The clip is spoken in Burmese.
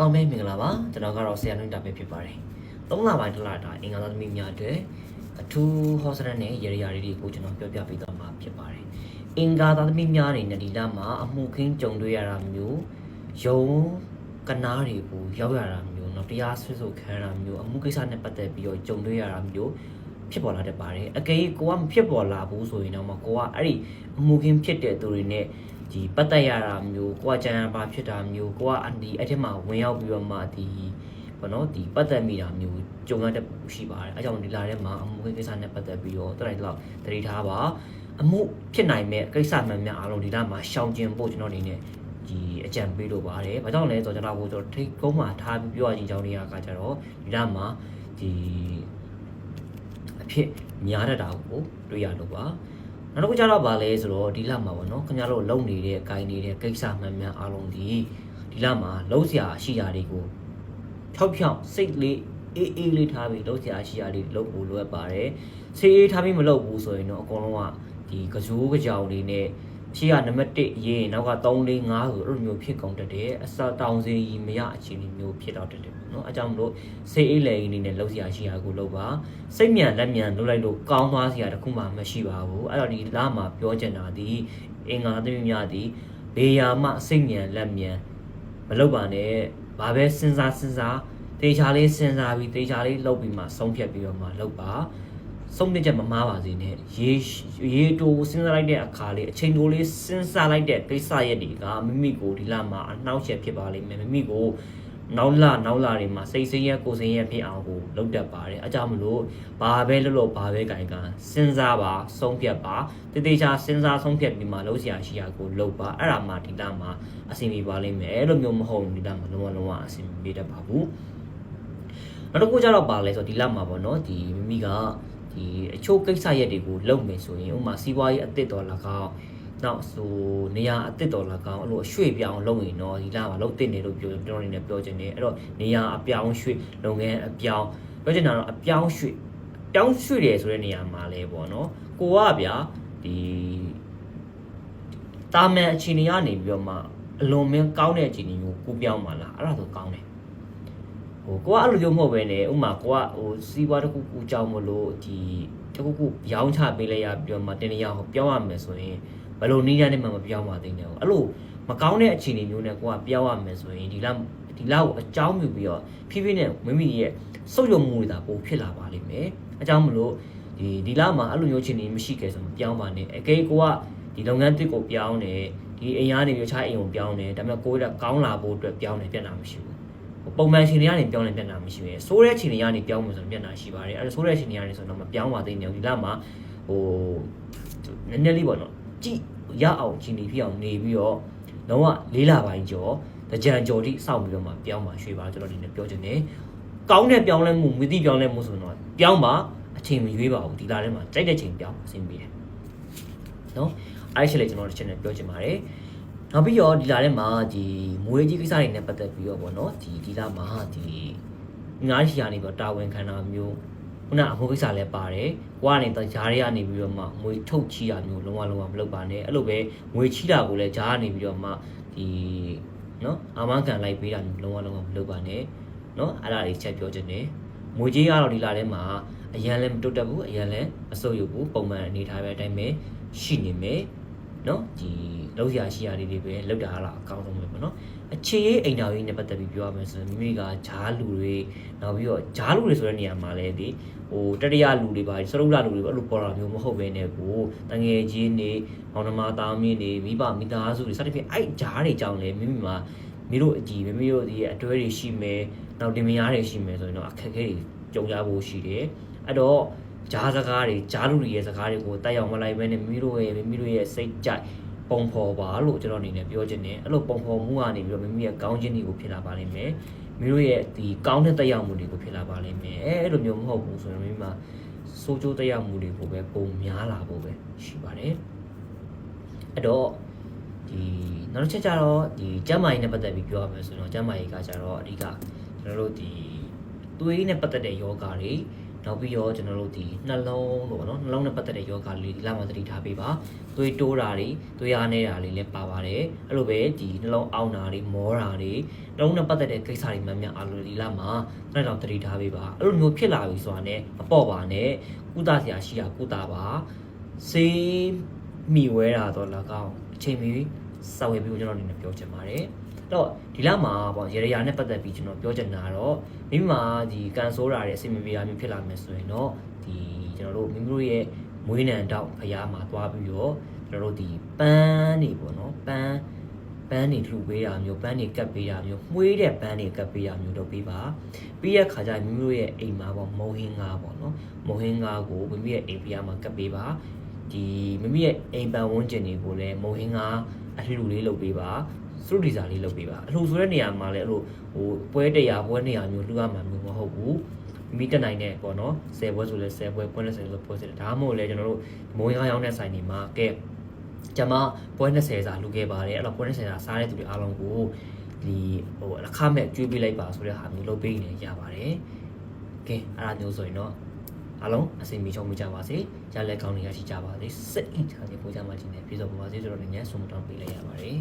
အားလုံးပဲမင်္ဂလာပါကျွန်တော်ကတော့ဆရာနှုတ်တာပဲဖြစ်ပါတယ်၃လပိုင်းတစ်လတာအင်္ဂါသားသမီးများအတွက်အထူးဟောစရနဲ့ရေရာလေးတွေကိုကျွန်တော်ပြောပြပေးသွားမှာဖြစ်ပါတယ်အင်္ဂါသားသမီးများတွေနဲ့ဒီလမှာအမှုခင်းကြုံတွေ့ရတာမျိုးယုံကနားတွေကိုရောက်ရတာမျိုးနော်တရားဆွဆွခံရတာမျိုးအမှုကိစ္စနဲ့ပတ်သက်ပြီးတော့ကြုံတွေ့ရတာမျိုးဖြစ်ပေါ်လာတတ်ပါတယ်အကယ်၍ကိုကမဖြစ်ပေါ်လာဘူးဆိုရင်တော့မကိုကအဲ့ဒီအမှုခင်းဖြစ်တဲ့သူတွေနဲ့ ဒီပတ်သက်ရတာမျိုးကိုကကြံရပါဖြစ်တာမျိုးကိုကအဒီအဲ့ထက်မှဝင်ရောက်ပြီးတော့မှဒီဘောနော်ဒီပတ်သက်မိတာမျိုးကြုံရတဲ့ရှိပါတယ်အဲကြောင့်ဒီလာထဲမှာအမှုကိစ္စနဲ့ပတ်သက်ပြီးတော့တရိုက်တော့တတိထားပါအမှုဖြစ်နိုင်မဲ့ကိစ္စမှန်များအားလုံးဒီလာမှာရှောင်ကျင်ဖို့ကျွန်တော်အနေနဲ့ဒီအကြံပေးလို့ပါတယ်။ဘာကြောင့်လဲဆိုတော့ကျွန်တော်ကိုကျွန်တော်ထိတ်ကုန်းမှာထားပြီးပြောရခြင်းကြောင့်နေရာကကြတော့ဒီလာမှာဒီအဖြစ်များတတ်တာကိုတွေ့ရလို့ပါ။ နောက်တစ်ခုကျတော့ဗာလဲဆိုတော့ဒီလမှာပေါ့နော်ခင်ဗျားတို့လုံနေတဲ့၊ဂိုင်းနေတဲ့ကိစ္စမှန်မှန်အားလုံးဒီဒီလမှာလုံးစရာရှိရာတွေကိုဖြောက်ဖြောက်စိတ်လေးအေးအေးလေးထားပြီးလုံးစရာရှိရာလေးလုပ်ဖို့လိုအပ်ပါတယ်။ဆေးအေးထားပြီးမလုပ်ဘူးဆိုရင်တော့အကုန်လုံးကဒီကစိုးကြောင်လေးနဲ့ ရှိရနံပါတ်1ရေးရင်နောက်က3 4 5ဆိုအဲ့လိုမျိုးဖြစ်ကုန်တတ်တယ်။အစတောင်စီမရအခြေအနေမျိုးဖြစ်တော့တတ်တယ်ပေါ့နော်။အဲကြောင့်မလို့ဆေးအေးလေအနေနဲ့လုံးစရာရှိရာကိုလုပ်ပါ။စိတ်မြန်လက်မြန်လုပ်လိုက်လို့ကောင်းသွားစရာတခုမှမရှိပါဘူးအဲ့တော့ဒီလမှာပြောချင်တာဒီအင်္ဂါသမီးများဒီဘေးယာမှစိတ်မြန်လက်မြန်မလုပ်ပါနဲ့ဘာပဲစဉ်းစားစဉ်းစားတေချာလေးစဉ်းစားပြီးတေချာလေးလုပ်ပြီးမှဆုံးဖြတ်ပြီးတော့မှလုပ်ပါ ဆုံးဖြတ်ချက်မမားပါစေနဲ့ရေးရေးတိုးစဉ်းစားလိုက်တဲ့အခါလေးအချိန်တိုးလေးစဉ်းစားလိုက်တဲ့ကိစ္စရက်တွေကမိမိကိုဒီလမှာအနှောက်အယှက်ဖြစ်ပါလိမ့်မယ်မိမိကိုနောက်လာနောက်လာတွေမှာစိတ်ဆင်းရဲကိုယ်ဆင်းရဲဖြစ်အောင်ကိုလုပ်တတ်ပါတယ်အကြောင်းမလို့ဘာပဲလုပ်လို့ဘာပဲကြိုင်ကံစဉ်းစားပါဆုံးဖြတ်ပါတည်တည်ချာစဉ်းစားဆုံးဖြတ်ပြီးမှလုပ်စရာရှိရာကိုလုပ်ပါအဲ့ဒါမှဒီလမှာအဆင်ပြေပါလိမ့်မယ်အဲ့လိုမျိုးမဟုတ်ဘူးဒီလမှာလုံးဝလုံးဝအဆင်မပြေတတ်ပါဘူးနောက်တစ်ခုကျတော့ပါလဲဆိုတော့ဒီလမှာပေါ့နော်ဒီမိမိက ဒီအချို့ကိစ္စရက်တွေကိုလုပ်မယ်ဆိုရင်ဥပမာစီးပွားရေးအသစ်တော်၎င်းနောက်ဆိုနေရာအသစ်တော်၎င်းအဲ့လိုအရွှေ့ပြောင်းလုပ်ရင်တော့ဒီလမှာလုပ်တင်နေလို့ပြောကျွန်တော်အနေနဲ့ပြောချင်တယ်အဲ့တော့နေရာအပြောင်းရွှေ့လုပ်ငန်းအပြောင်းပြောချင်တာတော့အပြောင်းရွှေ့ပြောင်းရွှေ့တယ်ဆိုတဲ့နေရာမှာလဲပေါ့နော်ကိုကဗျာဒီတာမန်အခြေအနေကနေပြီးတော့မှအလွန်မင်းကောင်းတဲ့အခြေအနေမျိုးကိုပြောင်းပါလားအဲ့ဒါဆိုကောင်းတယ်ဟို ကိုကအဲ့လိုမျိုးမဟုတ်ပဲねဥမာကိုကဟိုစီးပွားတစ်ခုခုကြောင်းမလို့ဒီတစ်ခုခုရောင်းချပေးလိုက်ရပြီးတော့မှတင်နေရအောင်ပြောင်းရမယ်ဆိုရင်ဘယ်လိုနည်းနဲ့မှမပြောင်းပါသေးနဲ့အဲ့လိုမကောင်းတဲ့အခြေအနေမျိုးနဲ့ကိုကပြောင်းရမယ်ဆိုရင်ဒီလောက်ဒီလောက်ကိုအကြောင်းမြူပြီးတော့ဖြည်းဖြည်းနဲ့မိမိရဲ့စုပ်ယုံမှုတွေဒါပိုဖြစ်လာပါလိမ့်မယ်အကြောင်းမလို့ဒီဒီလောက်မှာအဲ့လိုမျိုးအခြေအနေမရှိခဲ့ဆိုမပြောင်းပါနဲ့အကယ်ကိုကဒီလုပ်ငန်းတစ်ကိုပြောင်းတယ်ဒီအိမ်ကနေပြီးခြားအိမ်ကိုပြောင်းတယ်ဒါပေမဲ့ကိုယ်ကကောင်းလာဖို့အတွက်ပြောင်းတယ်ပြန်တာမရှိဘူး ပုံမှန်ချိန်တွေကနေပြောင်းလဲပြန်တာမရှိဘူး။ဆိုးတဲ့ချိန်တွေကနေပြောင်းမယ်ဆိုရင်ပြန်တာရှိပါတယ်။အဲဒါဆိုးတဲ့ချိန်တွေကနေဆိုတော့မပြောင်းပါသေးနဲ့ဒီလမှာဟိုနည်းနည်းလေးပေါ့နော်။ကြည့်ရအောင်ချိန်တွေဖြစ်အောင်နေပြီးတော့လုံးဝလေးလာပိုင်းကျော်တကြံကျော်တိစောင့်ပြီးတော့မှပြောင်းပါရွှေပါကျွန်တော်ဒီနေ့ပြောချင်တယ်။ကောင်းတဲ့ပြောင်းလဲမှုမသိပြောင်းလဲမှုဆိုတော့ပြောင်းပါအချိန်မရွေးပါဘူးဒီလထဲမှာကြိုက်တဲ့ချိန်ပြောင်းအဆင်ပြေတယ်။နော်အဲ့ဒီချက်လေးကျွန်တော်ဒီ channel ပြောချင်ပါတယ်။ နောက်ပြီးတော့ဒီလာထဲမှာဒီမွေးကြီးကိစ္စတွေနဲ့ပတ်သက်ပြီးတော့ဗောနော်ဒီဒီလာမှာဒီငါးရှိရနေပြီးတော့တာဝန်ခံတာမျိုးခုနအမှုကိစ္စလည်းပါတယ်။ကိုကနေတော့ဂျားတွေကနေပြီးတော့မှမွေထုတ်ချီတာမျိုးလုံးဝလုံးဝမလုပ်ပါနဲ့အဲ့လိုပဲမွေချီတာကိုလည်းဂျားကနေပြီးတော့မှဒီနော်အာမခံလိုက်ပေးတာမျိုးလုံးဝလုံးဝမလုပ်ပါနဲ့နော်အဲ့ဒါလေးချက်ပြောချင်တယ်။မွေကြီးကတော့ဒီလာထဲမှာအရန်လည်းမတုတ်တက်ဘူးအရန်လည်းမဆုပ်ယုပ်ဘူးပုံမှန်အနေထားပဲအတိုင်းပဲရှိနေမယ်။ နော်ဒီလောက်ရရှိရလေးတွေပဲလောက်တာလားအကောင်းဆုံးပဲပေါ့နော်အခြေရေးအိမ်တော်ရေးနဲ့ပတ်သက်ပြီးပြောရမယ်ဆိုရင်မိမိကဂျားလူတွေနောက်ပြီးတော့ဂျားလူတွေဆိုတဲ့နေရာမှာလည်းဒီဟိုတတိယလူတွေပါစရုပ်လာလူတွေပဲအဲ့လိုပေါ်တာမျိုးမဟုတ်ဘဲနဲ့ကိုတငယ်ချင်းတွေမောင်နှမသားမင်းတွေမိဘမိသားစုတွေစသဖြင့်အဲ့ဂျားတွေကြောင့်လည်းမိမိမှာမိတို့အကြည့်မိမိတို့ဒီအတွဲတွေရှိမယ်နောက်တင်မယားတွေရှိမယ်ဆိုရင်တော့အခက်အခဲတွေကြုံရဖို့ရှိတယ်အဲ့တော့ ဂျားစကားတွေဂျားလူတွေရဲ့စကားတွေကိုတက်ရောက်မလိုက်ဘဲနဲ့မိမိတို့ရဲ့မိမိတို့ရဲ့စိတ်ကြိုက်ပုံဖော်ပါလို့ကျွန်တော်အနေနဲ့ပြောချင်တယ်အဲ့လိုပုံဖော်မှုကနေပြီးတော့မိမိရဲ့ကောင်းခြင်းတွေကိုဖြစ်လာပါလိမ့်မယ်မိမိတို့ရဲ့ဒီကောင်းတဲ့တက်ရောက်မှုတွေကိုဖြစ်လာပါလိမ့်မယ်အဲ့လိုမျိုးမဟုတ်ဘူးဆိုရင်မိမိမှာစိုးကျိုးတက်ရောက်မှုတွေကိုပဲပုံများလာဖို့ပဲရှိပါတယ်အဲ့တော့ဒီနောက်တစ်ချက်ကျတော့ဒီကျမ်းမာရေးနဲ့ပတ်သက်ပြီးပြောရမယ်ဆိုတော့ကျမ်းမာရေးကကျတော့အဓိကကျွန်တော်တို့ဒီသွေးနဲ့ပတ်သက်တဲ့ယောဂါတွေ နောက်ပြီးတော့ကျွန်တော်တို့ဒီနှလုံးလို့ပေါ့နော်နှလုံးနဲ့ပတ်သက်တဲ့ယောဂလေးဒီလမှာသတိထားပေးပါသွေးတိုးတာတွေသွေးအားနေတာတွေလည်းပါပါတယ်အဲ့လိုပဲဒီနှလုံးအောင့်တာတွေမောတာတွေနှလုံးနဲ့ပတ်သက်တဲ့ကိစ္စတွေမှန်များအားလို့ဒီလမှာအဲ့တော့သတိထားပေးပါအဲ့လိုမျိုးဖြစ်လာပြီဆိုတာနဲ့မပေါ့ပါနဲ့ကုသစရာရှိတာကုသပါစေးမိဝဲတာတော့၎င်းအချိန်မီစောင့်ရပြီးကျွန်တော်အနေနဲ့ပြောချင်ပါတယ် တော့ဒီလမှာပေါ့ရေရရာနဲ့ပတ်သက်ပြီးကျွန်တော်ပြောချင်တာကတော့မိမိမှာဒီကန်ဆိုးတာတွေအဆင်မပြေတာမျိုးဖြစ်လာမယ်ဆိုရင်တော့ဒီကျွန်တော်တို့မိမိတို့ရဲ့မွေးနံတောက်ဖရားမှာသွားပြီးတော့ကျွန်တော်တို့ဒီပန်းနေပေါ့နော်ပန်းပန်းနေလှူပေးတာမျိုးပန်းနေကပ်ပေးတာမျိုးမှွေးတဲ့ပန်းတွေကပ်ပေးတာမျိုးလုပ်ပေးပါပြီးရခါကျရင်မိမိတို့ရဲ့အိမ်မှာပေါ့မုံဟင်းငါပေါ့နော်မုံဟင်းငါကိုမိမိရဲ့အိမ်ဖရားမှာကပ်ပေးပါဒီမိမိရဲ့အိမ်ပန်ဝန်းကျင်တွေကိုလည်းမုံဟင်းငါအလှူလေးလုပ်ပေးပါ စရုပ်ဒီဇာလေးလုပ်ပေးပါအလှူဆိုတဲ့နေရာမှာလည်းအဲ့လိုဟိုပွဲတရားပွဲနေရာမျိုးလှူရမှာမျိုးမဟုတ်ဘူးမိတက်နိုင်တဲ့ပေါ့နော်10ပွဲဆိုလဲ10ပွဲပွဲ20ဆိုလဲပွဲ20ဒါမှမဟုတ်လဲကျွန်တော်တို့မုံရရောင်းတဲ့ဆိုင်တွေမှာကဲကျွန်မပွဲ20စာလှူခဲ့ပါတယ်အဲ့တော့ပွဲ20စာစားတဲ့သူတွေအားလုံးကိုဒီဟိုအခမဲ့ကျွေးပေးလိုက်ပါဆိုတဲ့ဟာမျိုးလုပ်ပေးနေရပါတယ်ကဲအဲ့ဒါမျိုးဆိုရင်တော့အားလုံးအစီအမီချုံမကြပါစေရလက်ကောင်းတွေရရှိကြပါစေစိတ်အိတ်ထားတဲ့ပို့ကြမှာခြင်းနဲ့ပြေဆုံးပါပါစေဆိုတော့လည်းညဆုမတောင်းပေးလိုက်ရပါတယ်